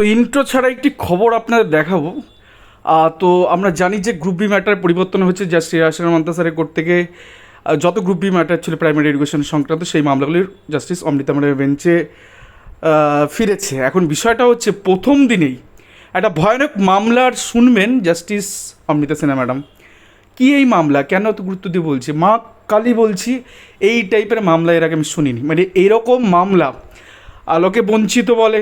তো ইন্ট্রো ছাড়া একটি খবর আপনাদের দেখাবো। তো আমরা জানি যে গ্রুপ বি ম্যাটার পরিবর্তন হচ্ছে যা শ্রী আসার মন্তাসারের কোর্ট থেকে। যত গ্রুপ বি ম্যাটার ছিল প্রাইমারি এডুকেশন সংক্রান্ত সেই মামলাগুলির জাস্টিস অমৃতা ম্যাডামের বেঞ্চে ফিরেছে। এখন বিষয়টা হচ্ছে প্রথম দিনেই একটা ভয়ানক মামলার শুনবেন জাস্টিস অমৃতা সিনহা ম্যাডাম কি এই মামলা? কেন এত গুরুত্ব দিয়ে বলছি? মা কালী বলছি, এই টাইপের মামলা এর আগে আমি শুনিনি। মানে এরকম মামলা আলোকে বঞ্চিত বলে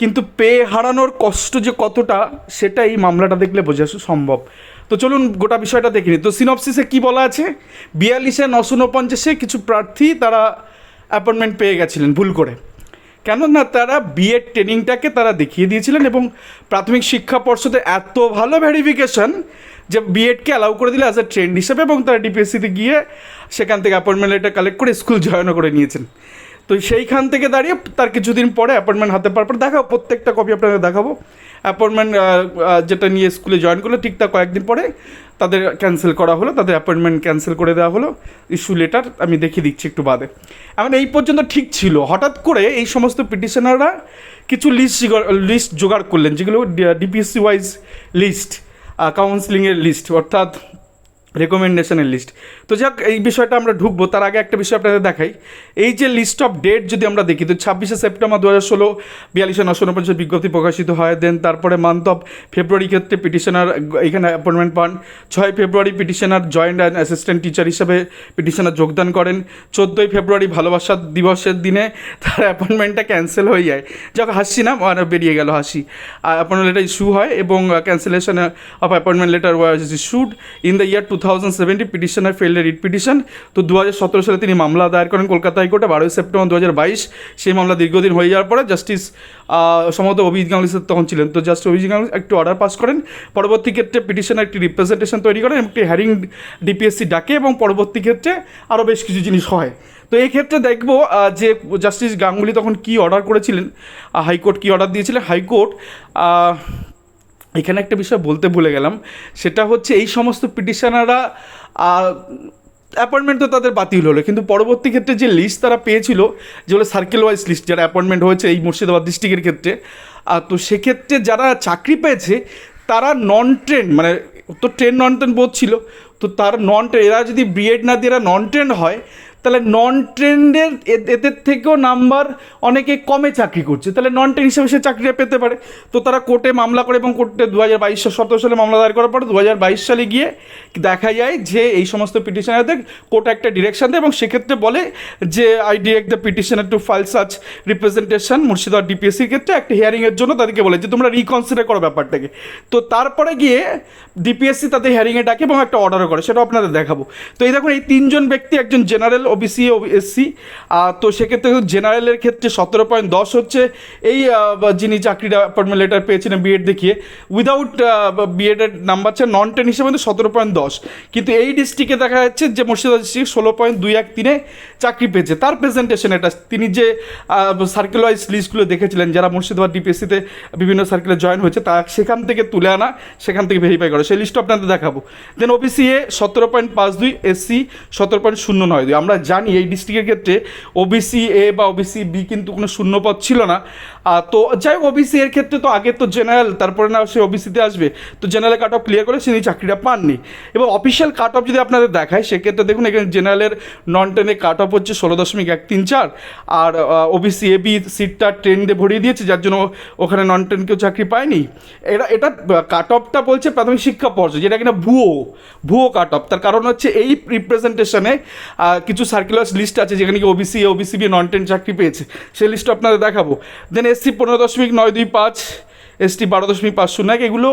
কিন্তু পেয়ে হারানোর কষ্ট যে কতটা, সেটা এই মামলাটা দেখলে বোঝা সম্ভব। তো চলুন গোটা বিষয়টা দেখে নিই। তো সিনপসিসে কি বলা আছে? বিয়াল্লিশে নশো উনপঞ্চাশে কিছু প্রার্থী তারা অ্যাপয়েন্টমেন্ট পেয়ে গেছিলেন, ভুল করে। কেননা তারা বিএড ট্রেনিংটাকে তারা দেখিয়ে দিয়েছিলেন এবং প্রাথমিক শিক্ষা পর্ষদের এত ভালো ভেরিফিকেশন যে বিএডকে অ্যালাউ করে দিলে অ্যাজ এ ট্রেন্ড হিসেবে এবং তারা ডিপিএসসিতে গিয়ে সেখান থেকে অ্যাপয়েন্টমেন্ট লেটার কালেক্ট করে স্কুল জয়েনও করে নিয়েছেন। তো সেইখান থেকে দাঁড়িয়ে তার কিছুদিন পরে অ্যাপয়েন্টমেন্ট হাতে পাওয়ার পর দেখাবো, প্রত্যেকটা কপি আপনাদের দেখাবো। অ্যাপয়েন্টমেন্ট যেটা নিয়ে স্কুলে জয়েন করল, ঠিক তার কয়েকদিন পরে তাদের ক্যান্সেল করা হলো, তাদের অ্যাপয়েন্টমেন্ট ক্যান্সেল করে দেওয়া হলো। ইস্যু লেটার আমি দেখিয়ে দিচ্ছি একটু বাদে। এখন এই পর্যন্ত ঠিক ছিল। হঠাৎ করে এই সমস্ত পিটিশনাররা কিছু লিস্ট লিস্ট জোগাড় করলেন, যেগুলো ডিপিএসসি ওয়াইজ লিস্ট কাউন্সিলিংয়ের লিস্ট অর্থাৎ রেকমেন্ডেশনের লিস্ট তো যাক, এই বিষয়টা আমরা ঢুকবো। তার আগে একটা বিষয় আপনাদের দেখাই। এই যে লিস্ট অফ ডেট যদি আমরা দেখি, তো ছাব্বিশে সেপ্টেম্বর দু হাজার ষোলো, বিয়াল্লিশে নশো উনপঞ্চাশ বিজ্ঞপ্তি প্রকাশিত হয়। দেন তারপরে মান্থ অফ ফেব্রুয়ারি ক্ষেত্রে পিটিশনার এখানে অ্যাপয়েন্টমেন্ট পান। ছয় ফেব্রুয়ারি petitioner joint and assistant teacher হিসেবে পিটিশনার যোগদান করেন। চোদ্দোই ফেব্রুয়ারি ভালোবাসা দিবসের দিনে তার অ্যাপয়েন্টমেন্টটা ক্যান্সেল হয়ে যায়। যখন হাসি না? বেরিয়ে গেল হাসি। অ্যাপয়েন্টমেন্ট লেটার ইস্যু হয় এবং cancellation of appointment letter was issued in the year two thousand seventy petitioner filed writ petition তো দু হাজার সতেরো সালে তিনি মামলা দায়ের করেন কলকাতা হাইকোর্টে, বারোই সেপ্টেম্বর দু হাজার বাইশ। সেই মামলা দীর্ঘদিন হয়ে যাওয়ার পরে জাস্টিস সম্ভবত অভিজিৎ গাঙ্গুলি তখন ছিলেন। তো জাস্ট অভিজিৎ গাঙ্গুলি একটু অর্ডার পাস করেন। পরবর্তী ক্ষেত্রে পিটিশনার একটি রিপ্রেজেন্টেশন তৈরি করেন একটি হ্যারিং ডিপিএসসি ডাকে এবং পরবর্তী ক্ষেত্রে আরও বেশ কিছু জিনিস হয়। তো এই ক্ষেত্রে দেখব যে জাস্টিস গাঙ্গুলি তখন কি অর্ডার করেছিলেন হাইকোর্ট কি অর্ডার দিয়েছিলেন হাইকোর্ট এখানে একটা বিষয় বলতে ভুলে গেলাম, সেটা হচ্ছে এই সমস্ত পিটিশনাররা অ্যাপয়েন্টমেন্ট তো তাদের বাতিল হলো, কিন্তু পরবর্তী ক্ষেত্রে যে লিস্ট তারা পেয়েছিল যেগুলো সার্কেল ওয়াইজ লিস্ট যারা অ্যাপয়েন্টমেন্ট হয়েছে এই মুর্শিদাবাদ ডিস্ট্রিক্টের ক্ষেত্রে তো সেক্ষেত্রে যারা চাকরি পেয়েছে, তারা নন ট্রেন মানে তো ট্রেন নন ট্রেন বোধ ছিল, তো তার নন ট্রেন এরা যদি বিএড না দিয়ে এরা নন ট্রেন হয় তাহলে নন ট্রেন্ডের এদের থেকেও নাম্বার অনেকে কমে চাকরি করছে। তাহলে নন ট্রেন হিসেবে সে চাকরিটা পেতে পারে। তো তারা কোর্টে মামলা করে এবং কোর্টে দু হাজার বাইশ সতেরো সালে মামলা দায়ের করার পরে দু হাজার বাইশ সালে গিয়ে দেখা যায় যে এই সমস্ত পিটিশনারদের কোর্ট একটা ডিরেকশন দেয় এবং সেক্ষেত্রে বলে যে I direct the petitioner to file such representation Murshidabad ডিপিএসসির ক্ষেত্রে একটা হিয়ারিংয়ের জন্য তাদেরকে বলে যে, তোমরা রিকনসিডার করো ব্যাপারটাকে। তো তারপরে গিয়ে ডিপিএসসি তাদের হিয়ারিংয়ে ডাকে এবং একটা অর্ডারও করে। সেটা আপনাদের দেখাবো। তো এই দেখুন, এই তিনজন ব্যক্তি একজন জেনারেল ওবিসি এসসি তো সেক্ষেত্রে জেনারেলের ক্ষেত্রে সতেরো পয়েন্ট দশ হচ্ছে। এই যিনি চাকরিটা অ্যাপয়েন্টমেন্ট লেটার পেয়েছিলেন বিএড দেখিয়ে উইদাউট বিএডের নাম্বার হচ্ছে নন টেন হিসেবে কিন্তু সতেরো পয়েন্ট দশ। কিন্তু এই ডিস্ট্রিক্টে দেখা যাচ্ছে যে মুর্শিদাবাদ ডিস্ট্রিক্ট ষোলো পয়েন্ট দুই এক তিনে চাকরি পেয়েছে। তার প্রেজেন্টেশন এটা। তিনি যে সার্কেল ওয়াইজ লিস্টগুলো দেখেছিলেন, যারা মুর্শিদাবাদ ডিপিএসসিতে বিভিন্ন সার্কেলে জয়েন হয়েছে, তা সেখান থেকে তুলে আনা, সেখান থেকে ভেরিফাই করা। সেই লিস্টটা আপনাদের দেখাবো। দেন ওবিসি এ সতেরো পয়েন্ট পাঁচ দুই এসসি সতেরো পয়েন্ট শূন্য নয় দুই। আমরা জানি এই ডিস্ট্রিক্টের ক্ষেত্রে ওবিসি এ বা ওবিসি বি কিন্তু কোনো শূন্যপদ ছিল না। তো যাই হোক ওবিসি এর ক্ষেত্রে তো আগে তো জেনারেল তারপরে না সে ওবিসিতে আসবে। তো জেনারেল কাট অফ ক্লিয়ার করে তিনি চাকরিটা পাননি। এবং অফিসিয়াল কাট অফ যদি আপনাদের দেখায়, সেক্ষেত্রে দেখুন এখানে জেনারেলের নন টেনে কাট অফ হচ্ছে ষোলো দশমিক এক তিন চার। আর ওবিসি এ বি সিটটা ট্রেন দিয়ে ভরিয়ে দিয়েছে, যার জন্য ওখানে নন টেন কেউ চাকরি পায়নি। এটা এটা কাট অফটা বলছে প্রাথমিক শিক্ষা পর্যায়ে, যেটা কিনা ভুয়ো ভুয়ো কাট অফ তার কারণ হচ্ছে এই রিপ্রেজেন্টেশনে কিছু সার্কুলার লিস্ট আছে যেখানে কি OBC OBC B non ten চাকরি পেয়েছে। সেই লিস্ট আপনাদের দেখাবো। দেন এসসি পনেরো দশমিক নয় দুই পাঁচ এসটি বারো দশমিক পাঁচ শূন্য এক, এগুলো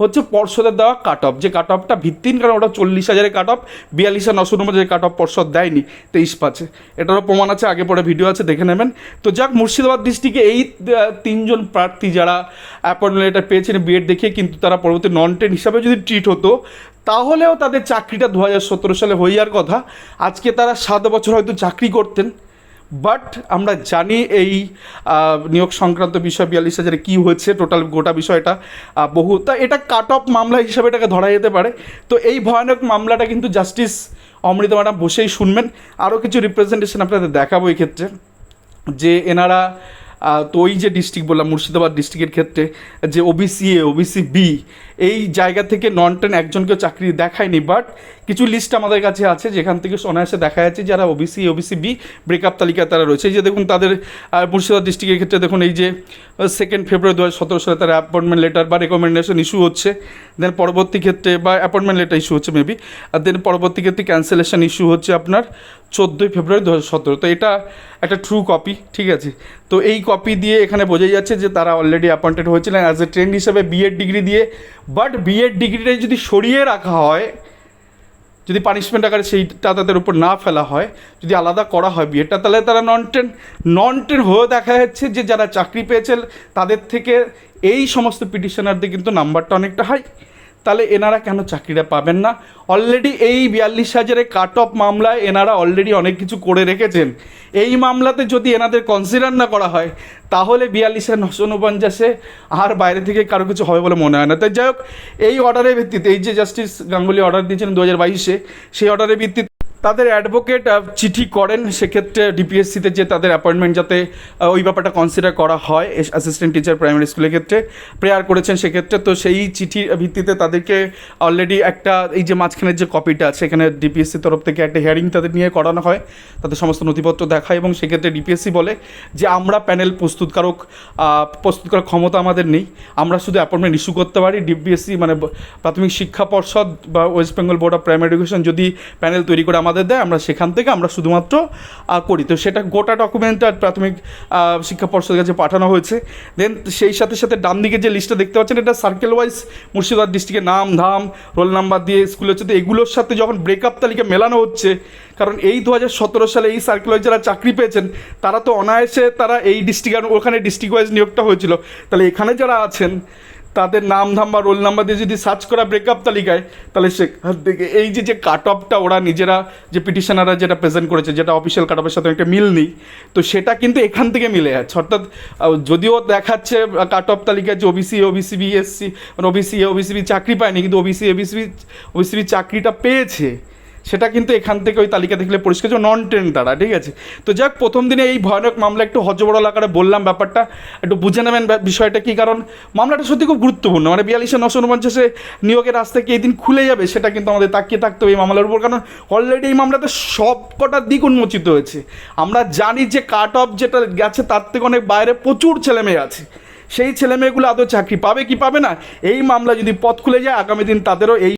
হচ্ছে পর্ষদের দেওয়া কাট অফ যে কাট অফটা ভিত্তিহীন, কারণ ওটা চল্লিশ হাজারের কাট অফ বিয়াল্লিশ আর নশো নম্বর যে কাট অফ পর্ষদ দেয়নি, তেইশ পাঁচে। এটারও প্রমাণ আছে, আগে পরে ভিডিও আছে, দেখে নেবেন। তো যাক, মুর্শিদাবাদ ডিস্ট্রিক্টে এই তিনজন প্রার্থী যারা অ্যাপয়েন্টমেন্ট পেয়েছেন বিএড দেখিয়ে কিন্তু তারা পরবর্তী নন টেন হিসাবে যদি ট্রিট হতো তাহলেও তাদের চাকরিটা দু হাজার সতেরো সালে হইয়ার কথা। আজকে তারা সাত বছর হয়তো চাকরি করতেন। বাট আমরা জানি এই নিয়োগ সংক্রান্ত বিষয় বিয়াল্লিশ হাজারে কী হয়েছে টোটাল গোটা বিষয়টা বহু, তা এটা কাট অফ মামলা হিসাবে এটাকে ধরা যেতে পারে। তো এই ভয়ানক মামলাটা কিন্তু জাস্টিস অমৃতা ম্যাডাম বসেই শুনবেন। আরও কিছু রিপ্রেজেন্টেশন আপনাদের দেখাবো এই ক্ষেত্রে। যে এনারা তো ওই যে ডিস্ট্রিক্ট বললাম, মুর্শিদাবাদ ডিস্ট্রিক্টের ক্ষেত্রে, যে ওবিসি এ ওবিসি বি এই জায়গা থেকে নন টেন একজনকেও চাকরি দেখায়নি বাট কিছু লিস্ট আমাদের কাছে আছে, যেখান থেকে অনায়াসে দেখা যাচ্ছে যারা ওবিসি ওবিসি বি ব্রেকআপ তালিকায় তারা রয়েছে। এই যে দেখুন তাদের মুর্শিদাবাদ ডিস্ট্রিক্টের ক্ষেত্রে দেখুন এই যে সেকেন্ড ফেব্রুয়ারি দু হাজার সতেরো সালে তারা অ্যাপয়েন্টমেন্ট লেটার বা রেকমেন্ডেশন ইস্যু হচ্ছে। দেন পরবর্তী ক্ষেত্রে বা অ্যাপয়েন্টমেন্ট লেটার ইস্যু হচ্ছে মেবি আর দেন পরবর্তী ক্ষেত্রে ক্যান্সেলেশন ইস্যু হচ্ছে আপনার চোদ্দোই ফেব্রুয়ারি দু হাজার সতেরো। তো এটা একটা ট্রু কপি ঠিক আছে? তো এই কপি দিয়ে এখানে বোঝা যাচ্ছে যে তারা অলরেডি অ্যাপয়েন্টেড হয়েছিলেন। অ্যাজ এ ট্রেন্ড হিসেবে বিএড ডিগ্রি দিয়ে বাট বিএড ডিগ্রিটা যদি সরিয়ে রাখা হয়, যদি পানিশমেন্ট আকারে সেইটা তাদের উপর না ফেলা হয়, যদি আলাদা করা হয় বিএডটা তাহলে তারা নন টেন নন টেন হয়ে দেখা যাচ্ছে যে যারা চাকরি পেয়েছেন তাদের থেকে এই সমস্ত পিটিশনারদের কিন্তু নাম্বারটা অনেকটা হাই তাহলে এনারা কেন চাকরিটা পাবেন না? অলরেডি এই বিয়াল্লিশ হাজারের কাট অফ মামলায় এনারা অলরেডি অনেক কিছু করে রেখেছেন। এই মামলাতে যদি এনাদের কনসিডার না করা হয়, তাহলে বিয়াল্লিশ হাজার নশো উনপঞ্চাশে আর বাইরে থেকে কারও কিছু হবে বলে মনে হয় না। তাই যাই হোক, এই অর্ডারের ভিত্তিতে, এই যে জাস্টিস গাঙ্গুলি অর্ডার দিয়েছেন দু হাজার বাইশে, সেই অর্ডারের ভিত্তিতে তাদের অ্যাডভোকেট চিঠি করেন সেক্ষেত্রে ডিপিএসসিতে যে তাদের অ্যাপয়েন্টমেন্ট যাতে ওই ব্যাপারটা কনসিডার করা হয় অ্যাসিস্ট্যান্ট টিচার প্রাইমারি স্কুলের ক্ষেত্রে প্রেয়ার করেছেন সেক্ষেত্রে, তো সেই চিঠির ভিত্তিতে তাদেরকে অলরেডি একটা, এই যে মাঝখানের যে কপিটা সেখানে ডিপিএসসি তরফ থেকে একটা হিয়ারিং তাদের নিয়ে করানো হয় তাদের সমস্ত নথিপত্র দেখায় এবং সেক্ষেত্রে ডিপিএসসি বলে যে আমরা প্যানেল প্রস্তুতকারক প্রস্তুত করার ক্ষমতা আমাদের নেই, আমরা শুধু অ্যাপয়েন্টমেন্ট ইস্যু করতে পারি ডিপিএসসি মানে প্রাথমিক শিক্ষা পর্ষদ বা west Bengal board of primary education যদি প্যানেল তৈরি করে আমাদের দেয়, আমরা সেখান থেকে আমরা শুধুমাত্র করি। তো সেটা গোটা ডকুমেন্ট আর প্রাথমিক শিক্ষা পর্ষদের কাছে পাঠানো হয়েছে। দেন সেই সাথে সাথে ডান দিকে যে লিস্টটা দেখতে পাচ্ছেন, এটা সার্কেল ওয়াইজ মুর্শিদাবাদ ডিস্ট্রিক্টের নাম, ধাম রোল নাম্বার দিয়ে স্কুল হচ্ছে। তো এগুলোর সাথে যখন ব্রেকআপ তালিকা মেলানো হচ্ছে, কারণ এই দু হাজার সতেরো সালে এই সার্কেল ওয়াইজ যারা চাকরি পেয়েছেন, তারা তো অনায়াসে তারা এই ডিস্ট্রিক্ট ওখানে ডিস্ট্রিক্ট ওয়াইজ নিয়োগটা হয়েছিল। তাহলে এখানে যারা আছেন তাদের নাম ধাম বা রোল নাম্বার দিয়ে যদি সার্চ করা ব্রেকআপ তালিকায়, তাহলে সে থেকে এই যে যে কাট অফটা ওরা নিজেরা, যে পিটিশনাররা যেটা প্রেজেন্ট করেছে, যেটা অফিসিয়াল কাট অফের সাথে একটা মিল নেই, তো সেটা কিন্তু এখান থেকে মিলে যাচ্ছে। অর্থাৎ যদিও দেখাচ্ছে কাট অফ তালিকায় যে ওবিসি ওবিসি বিএসসি মানে ওবিসি ওবিসি চাকরি পায়নি, কিন্তু ওবিসি এবিসি ওবিসি চাকরিটা পেয়েছে। সেটা কিন্তু এখান থেকে ওই তালিকা দেখলে পরিষ্কার যে নন টেন তারা, ঠিক আছে? তো যাক, প্রথম দিনে এই ভয়ানক মামলা, একটু হজবড় আকারে বললাম ব্যাপারটা, একটু বুঝে নেবেন বিষয়টা কি? কারণ মামলাটা সত্যি খুব গুরুত্বপূর্ণ। মানে বিয়াল্লিশে নশো উনপঞ্চাশে নিয়োগের রাস্তা কি এই দিন খুলে যাবে, সেটা কিন্তু আমাদের তাকিয়ে থাকতে হবে এই মামলার উপর, কারণ অলরেডি এই মামলাতে সব কটা দিক উন্মোচিত হয়েছে। আমরা জানি যে কাট অফ যেটা গেছে, তার থেকে অনেক বাইরে প্রচুর ছেলে মেয়ে আছে। সেই ছেলে মেয়েগুলো আদৌ চাকরি পাবে কি পাবে না? এই মামলা যদি পথ খুলে যায়, আগামী দিন তাদেরও এই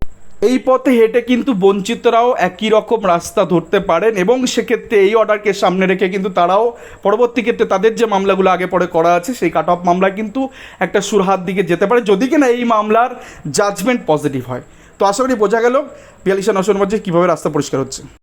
এই পথে হেঁটে কিন্তু বঞ্চিতরাও একই রকম রাস্তা ধরতে পারেন এবং সেক্ষেত্রে এই অর্ডারকে সামনে রেখে কিন্তু তারাও পরবর্তী ক্ষেত্রে তাদের যে মামলাগুলো আগে পরে করা আছে, সেই কাট অফ মামলা কিন্তু একটা সুরহাত দিকে যেতে পারে। যদি কিনা এই মামলার জাজমেন্ট পজিটিভ হয়। তো আশা করি বোঝা গেল। বিয়াল্লিশে নশোর মধ্যে কীভাবে রাস্তা পরিষ্কার হচ্ছে।